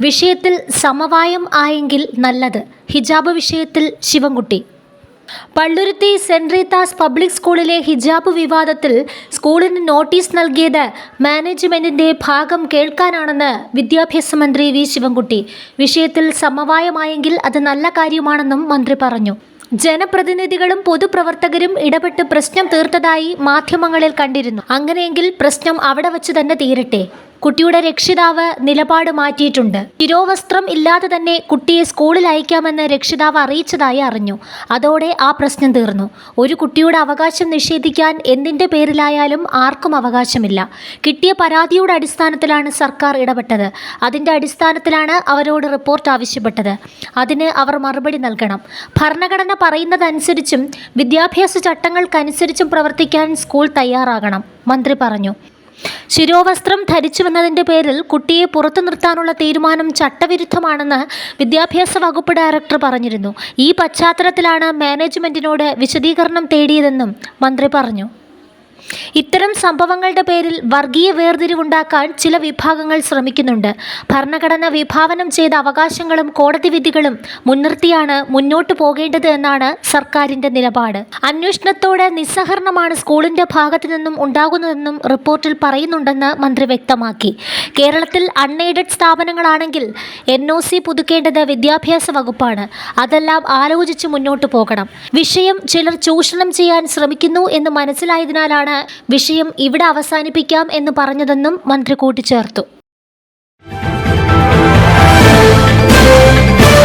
വിഷയത്തിൽ സമവായം ആയെങ്കിൽ നല്ലത്. ഹിജാബ് വിഷയത്തിൽ Sivankutty. Palluruthy saint Rita's public സ്കൂളിലെ ഹിജാബ് വിവാദത്തിൽ സ്കൂളിന് നോട്ടീസ് നൽകിയത് മാനേജ്മെന്റിന്റെ ഭാഗം കേൾക്കാനാണെന്ന് വിദ്യാഭ്യാസ മന്ത്രി വി ശിവൻകുട്ടി. വിഷയത്തിൽ സമവായമായെങ്കിൽ അത് നല്ല കാര്യമാണെന്നും മന്ത്രി പറഞ്ഞു. ജനപ്രതിനിധികളും പൊതുപ്രവർത്തകരും ഇടപെട്ട് പ്രശ്നം തീർത്തതായി മാധ്യമങ്ങളിൽ കണ്ടിരുന്നു. അങ്ങനെയെങ്കിൽ പ്രശ്നം അവിടെ വച്ച് തന്നെ തീരട്ടെ. കുട്ടിയുടെ രക്ഷിതാവ് നിലപാട് മാറ്റിയിട്ടുണ്ട്. ശിരോവസ്ത്രം ഇല്ലാതെ തന്നെ കുട്ടിയെ സ്കൂളിൽ അയക്കാമെന്ന് രക്ഷിതാവ് അറിയിച്ചതായി അറിഞ്ഞു. അതോടെ ആ പ്രശ്നം തീർന്നു. ഒരു കുട്ടിയുടെ അവകാശം നിഷേധിക്കാൻ എന്തിന്റെ പേരിലായാലും ആർക്കും അവകാശമില്ല. കിട്ടിയ പരാതിയുടെ അടിസ്ഥാനത്തിലാണ് സർക്കാർ ഇടപെട്ടത്. അതിന്റെ അടിസ്ഥാനത്തിലാണ് അവരോട് റിപ്പോർട്ട് ആവശ്യപ്പെട്ടത്. അതിന് അവർ മറുപടി നൽകണം. ഭരണഘടന പറയുന്നതനുസരിച്ചും വിദ്യാഭ്യാസ ചട്ടങ്ങൾക്കനുസരിച്ചും പ്രവർത്തിക്കാൻ സ്കൂൾ തയ്യാറാകണം മന്ത്രി പറഞ്ഞു. ശിരോവസ്ത്രം ധരിച്ചുവെന്നതിന്റെ പേരിൽ കുട്ടിയെ പുറത്തു നിർത്താനുള്ള തീരുമാനം ചട്ടവിരുദ്ധമാണെന്ന് വിദ്യാഭ്യാസ വകുപ്പ് ഡയറക്ടർ പറഞ്ഞിരുന്നു. ഈ പശ്ചാത്തലത്തിലാണ് മാനേജ്മെന്റിനോട് വിശദീകരണം തേടിയതെന്നും മന്ത്രി പറഞ്ഞു. ഇത്തരം സംഭവങ്ങളുടെ പേരിൽ വർഗീയ വേർതിരിവുണ്ടാക്കാൻ ചില വിഭാഗങ്ങൾ ശ്രമിക്കുന്നുണ്ട്. ഭരണഘടന വിഭാവനം ചെയ്ത അവകാശങ്ങളും കോടതി വിധികളും മുൻനിർത്തിയാണ് മുന്നോട്ട് പോകേണ്ടത് എന്നാണ് സർക്കാരിന്റെ നിലപാട്. അന്വേഷണത്തോടെ നിസ്സഹരണമാണ് സ്കൂളിന്റെ ഭാഗത്തു നിന്നും ഉണ്ടാകുന്നതെന്നും റിപ്പോർട്ടിൽ പറയുന്നുണ്ടെന്ന് മന്ത്രി വ്യക്തമാക്കി. കേരളത്തിൽ അൺഎയ്ഡഡ് സ്ഥാപനങ്ങളാണെങ്കിൽ എൻ ഒ സി പുതുക്കേണ്ടത് വിദ്യാഭ്യാസ വകുപ്പാണ്. അതെല്ലാം ആലോചിച്ച് മുന്നോട്ട് പോകണം. വിഷയം ചിലർ ചൂഷണം ചെയ്യാൻ ശ്രമിക്കുന്നു എന്ന് മനസ്സിലായതിനാലാണ് വിഷയം ഇവിടെ അവസാനിപ്പിക്കാം എന്ന് പറഞ്ഞതെന്നും മന്ത്രി കൂട്ടിച്ചേർത്തു